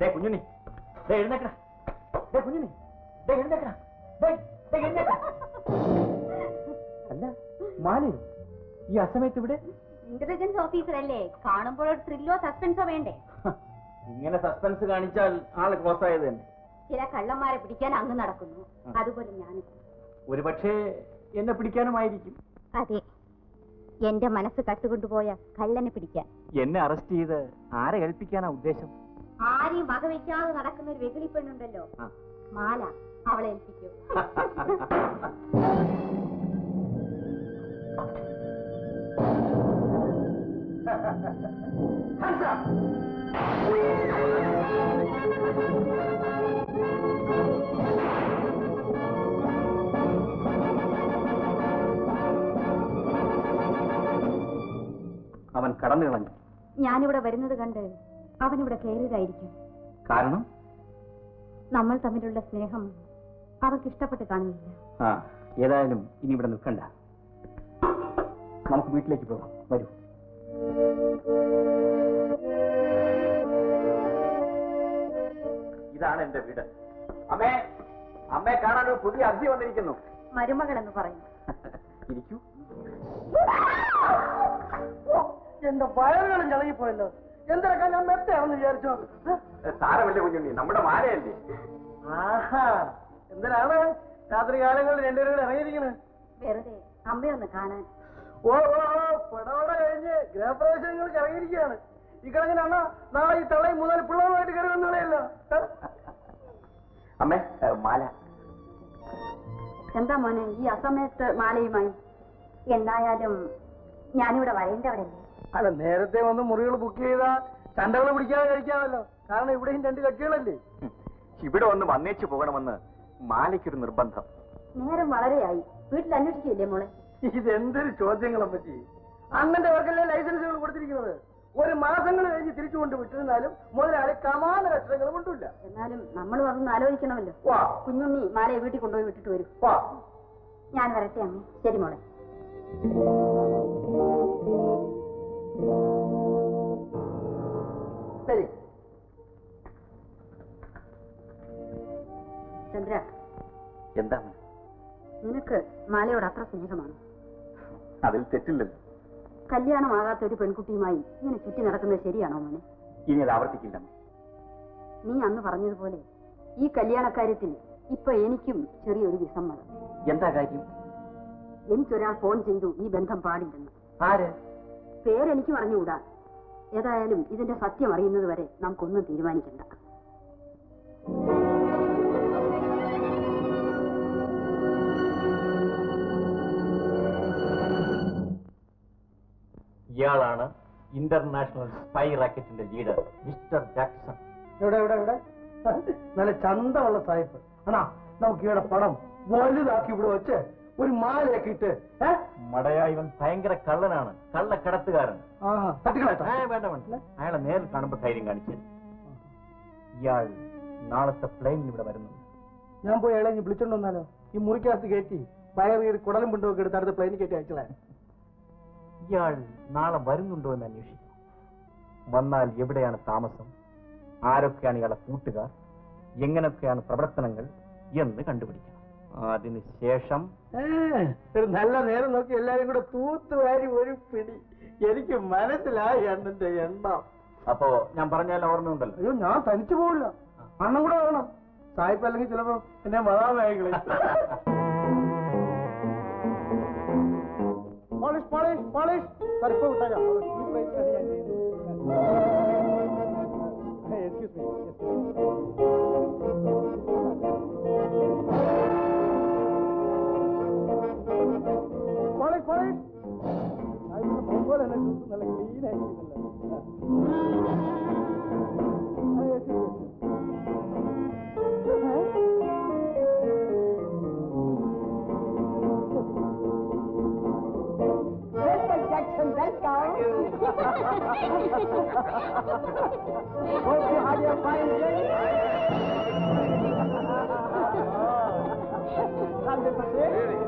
ദേ കുഞ്ഞുണ്ണി. ദേ എഴുന്നേക്കണ ദേ കുഞ്ഞുണ്ണി. ദേ എഴുന്നേക്കണ ദേ ദേ എഴുന്നേക്കണ അല്ല മാലയോ? ഈ അസമയത്ത് ഇവിടെ? ഇന്റലിജൻസ് ഓഫീസർ അല്ലേ? കാണുമ്പോൾ ഒരു ത്രില്ലോ സസ്പെൻസോ വേണ്ടേ? ഇങ്ങനെ സസ്പെൻസ് കാണിച്ചാൽ ആൾ ക്ലോസ് ആയത് തന്നെ. ചില കള്ളന്മാരെ പിടിക്കാൻ അങ്ങ് നടക്കുന്നു. അതുപോലെ ഞാൻ ഒരുപക്ഷെ എന്നെ പിടിക്കാനുമായിരിക്കും. അതെ. എന്റെ മനസ്സ് കട്ടുകൊണ്ടുപോയ കള്ളനെ പിടിക്കാൻ. എന്നെ അറസ്റ്റ് ചെയ്ത് ആരെ ഏൽപ്പിക്കാനാ ഉദ്ദേശം? ആരെയും വകവെക്കാതെ നടക്കുന്ന ഒരു വെകിളി പെണ്ണുണ്ടല്ലോ. മാല അവളെ ഏൽപ്പിക്കും. അവൻ കടന്നു കളഞ്ഞു. ഞാനിവിടെ വരുന്നത് കണ്ട് അവനിവിടെ കയറിയതായിരിക്കും. കാരണം? നമ്മൾ തമ്മിലുള്ള സ്നേഹം അവർക്ക് ഇഷ്ടപ്പെട്ട് കാണുന്നില്ല. ആ ഏതായാലും ഇനി ഇവിടെ നിൽക്കണ്ട. നമുക്ക് വീട്ടിലേക്ക് പോകാം. വരൂ. ഇതാണ് എന്റെ വീട്. അമ്മേ അമ്മയെ കാണാൻ ഒരു പുതിയ അർജി വന്നിരിക്കുന്നു. മരുമകൾ എന്ന് പറയും ഇരിക്കൂ. എന്റെ വയറുകളും ചളകിപ്പോയല്ലോ എന്തിനൊക്കെ ഞാൻ മെത്തയാണെന്ന് വിചാരിച്ചോ? സാരമില്ല കുഞ്ഞുണ്ണി? നമ്മുടെ മാലയല്ലേ? ആഹാ എന്തിനാണ് രാത്രി കാലങ്ങളിൽ രണ്ടുപേരും കൂടെ ഇറങ്ങിയിരിക്കുന്നത് വെറുതെ അമ്മയൊന്ന് കാണാൻ. ഓ ഓ ഓ പടവട കഴിഞ്ഞ് ഗ്രഹപ്രവേശങ്ങൾക്ക് ഇറങ്ങിയിരിക്കുകയാണ്. ഈ കണക്കിനാണ് നാളെ ഈ തള്ളയും മുതൽ പിള്ളേരുമായിട്ട് കയറി വന്നുകളയല്ലോ അമ്മേ മാല. എന്താ മോനെ ഈ അസമയത്ത് മാലയുമായി? എന്തായാലും ഞാനിവിടെ വരേണ്ടവരല്ലേ? അല്ല നേരത്തെ വന്ന് മുറികൾ ബുക്ക് ചെയ്താ ചണ്ടകൾ പിടിക്കാതെ കഴിക്കാമല്ലോ. കാരണം ഇവിടെയും രണ്ട് കക്ഷികളല്ലേ? ഇവിടെ ഒന്ന് വന്നേച്ചു പോകണമെന്ന് മാലയ്ക്കൊരു നിർബന്ധം. നേരം വളരെ ആയി. വീട്ടിൽ അന്വേഷിക്കില്ലേ മോളെ? ഇതെന്തൊരു ചോദ്യങ്ങളെ പറ്റി? അങ്ങനത്തെ വർക്കല്ലേ ലൈസൻസുകൾ കൊടുത്തിരിക്കുന്നത്? ഒരു മാസങ്ങൾ കഴിഞ്ഞ് തിരിച്ചു കൊണ്ട് വിട്ടിരുന്നാലും മുതലാളി കമാന ലക്ഷണങ്ങൾ കൊണ്ടില്ല എന്നാലും നമ്മൾ അതൊന്ന് ആലോചിക്കണമല്ലോ. വാ. കുഞ്ഞുണ്ണി മാലയെ വീട്ടിൽ കൊണ്ടുപോയി വിട്ടിട്ട് വരും. വാ. ഞാൻ വരട്ടെ അമ്മ. ശരി മോളെ. മാലയോട് അത്ര സ്നേഹമാണ്. അതിൽ തെറ്റില്ലല്ലോ കല്യാണമാകാത്ത ഒരു പെൺകുട്ടിയുമായി ഇങ്ങനെ ചുറ്റി നടക്കുന്നത് ശരിയാണോ മോനെ? ഇനി അത് ആവർത്തിക്കില്ല. നീ അന്ന് പറഞ്ഞതുപോലെ ഈ കല്യാണക്കാര്യത്തിൽ ഇപ്പൊ എനിക്കും ചെറിയൊരു വിസമ്മതം എന്താ കാര്യം? എനിക്കൊരാൾ ഫോൺ ചെയ്തു ഈ ബന്ധം പാടില്ലെന്ന്. ആര്? പേരെനിക്ക് പറഞ്ഞുകൂടാ? ഏതായാലും ഇതിന്റെ സത്യം അറിയുന്നത് വരെ നമുക്കൊന്നും തീരുമാനിക്കണ്ട. ഇയാളാണ് ഇന്റർനാഷണൽ സ്പൈ റാക്കറ്റിന്റെ ലീഡർ മിസ്റ്റർ ജാക്സൺ. എവിടെ എവിടെ എവിടെ? നല്ല ചന്തമുള്ള സായിപ്പ്. ആണാ നമുക്ക് ഇവിടെ പണം വലുതാക്കി ഇവിടെ വെച്ച് ഒരു മാലയൊക്കെ ഇട്ട് മടയായവൻ മടയാ ഇവൻ ഭയങ്കര കള്ളനാണ്. കള്ളക്കടത്തുകാരൻ. വേണ്ട വേണ്ട. അയാളെ നേരിൽ കാണുമ്പോ ധൈര്യം കാണിച്ചു. ഇയാൾ നാളത്തെ പ്ലെയിനിൽ ഇവിടെ വരുന്നുണ്ട് ഞാൻ പോയി അയാളെ വിളിച്ചോണ്ട് വന്നാലോ? ഈ മുറിക്കകത്ത് കയറ്റി വയർ കയറി കുടലും പിണ്ടൊക്കെ എടുത്ത് അടുത്ത പ്ലെയിനിൽ കയറ്റി അയച്ചളേ ഇയാൾ നാളെ വരുന്നുണ്ടോ എന്ന് അന്വേഷിക്കും വന്നാൽ എവിടെയാണ് താമസം? ആരൊക്കെയാണ് ഇയാളെ കൂട്ടുകാർ? എങ്ങനെയൊക്കെയാണ് പ്രവർത്തനങ്ങൾ എന്ന് കണ്ടുപിടിക്കണം. അതിന് ശേഷം ഒരു നല്ല നേരം നോക്കി എല്ലാരും കൂടെ തൂത്തുവാരി ഒരു പിടി. എനിക്ക് മനസ്സിലായി അണ്ണന്റെ എണ്ണം. അപ്പോ ഞാൻ പറഞ്ഞാൽ ഓർമ്മയുണ്ടല്ലോ. അയ്യോ ഞാൻ തനിച്ചു പോവില്ല. അണ്ണം കൂടെ വേണം സായിപ്പ് അല്ലെങ്കിൽ ചിലപ്പോ എന്നെ മതാമേഖല పాలిష్ పాలిష్ సరిపోతాగా ఎక్స్క్యూజ్ మీ పాలిష్ పాలిష్ బొమ్మలు అన్నట్టు చూస్తున్నా క్లీన్ అయిపోయింది Hope you had your fine day. Hundred percent. Here he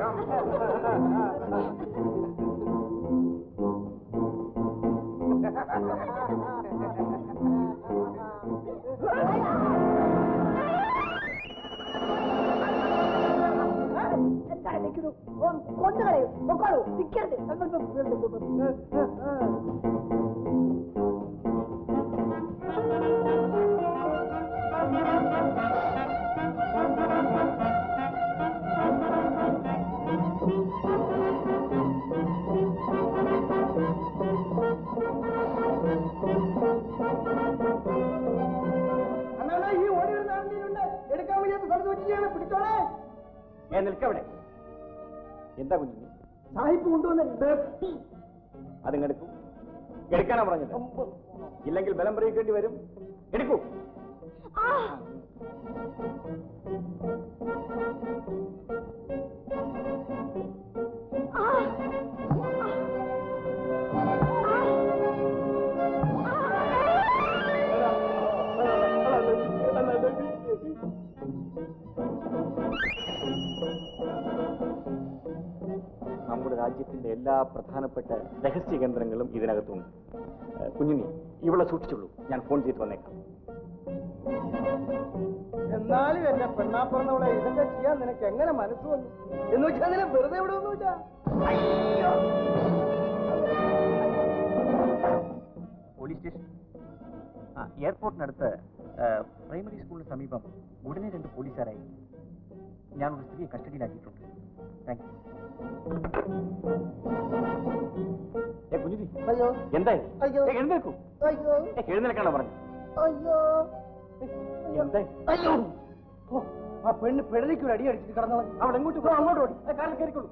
ಕೊಂದಗಳೆಯು ಮಕ್ಕಳು ಸಿಕ್ಕಿರದೆ ಸಂದರ್ಭ ഏ നിൽക്കവിടെ. എന്താ കുഞ്ഞുണ്ണി സാഹിബ് കൊണ്ടുവന്ന അതിങ്ങെടുക്കൂ. എടുക്കാനാ പറഞ്ഞത്? ഇല്ലെങ്കിൽ ബലം പ്രയോഗിക്കേണ്ടി വരും. എടുക്കൂ. നമ്മുടെ രാജ്യത്തിന്റെ എല്ലാ പ്രധാനപ്പെട്ട രഹസ്യ കേന്ദ്രങ്ങളും ഇതിനകത്തുണ്ട്. കുഞ്ഞിനി ഇവിടെ സൂക്ഷിച്ചുള്ളൂ ഞാൻ ഫോൺ ചെയ്ത് വന്നേക്കാം. എന്നാലും എന്റെ പെണ്ണാപ്പറന്നവളെ ഇതൊക്കെ ചെയ്യാൻ നിനക്ക് എങ്ങനെ മനസ്സ് വന്നു? എന്ന് വെച്ചാൽ അതിനെ വെറുതെ ഇവിടെ ഒന്നുമില്ല പോലീസ് സ്റ്റേഷൻ. ആ എയർപോർട്ടിനടുത്ത് പ്രൈമറി സ്കൂളിന് സമീപം ഉടനെ രണ്ട് പോലീസുകാരായി. ഞാൻ ഒരു സ്ത്രീയെ കസ്റ്റഡിയിലാക്കിയിട്ടുണ്ട്. Thank you. കുഞ്ഞുതി അയ്യോ. എന്തായി. ഏ, എഴുന്നേൽക്കൂ. എഴുന്നേൽക്കാണോ പറഞ്ഞു അയ്യോ. എന്തായി അയ്യോ. ആ പെണ്ണ് പിഴലിക്കൊരു അടി അടിച്ചിട്ട് കിടന്നോളാം. അവൾ എങ്ങോട്ട് അങ്ങോട്ട് ഓടി. കാറിൽ കയറിക്കോളൂ.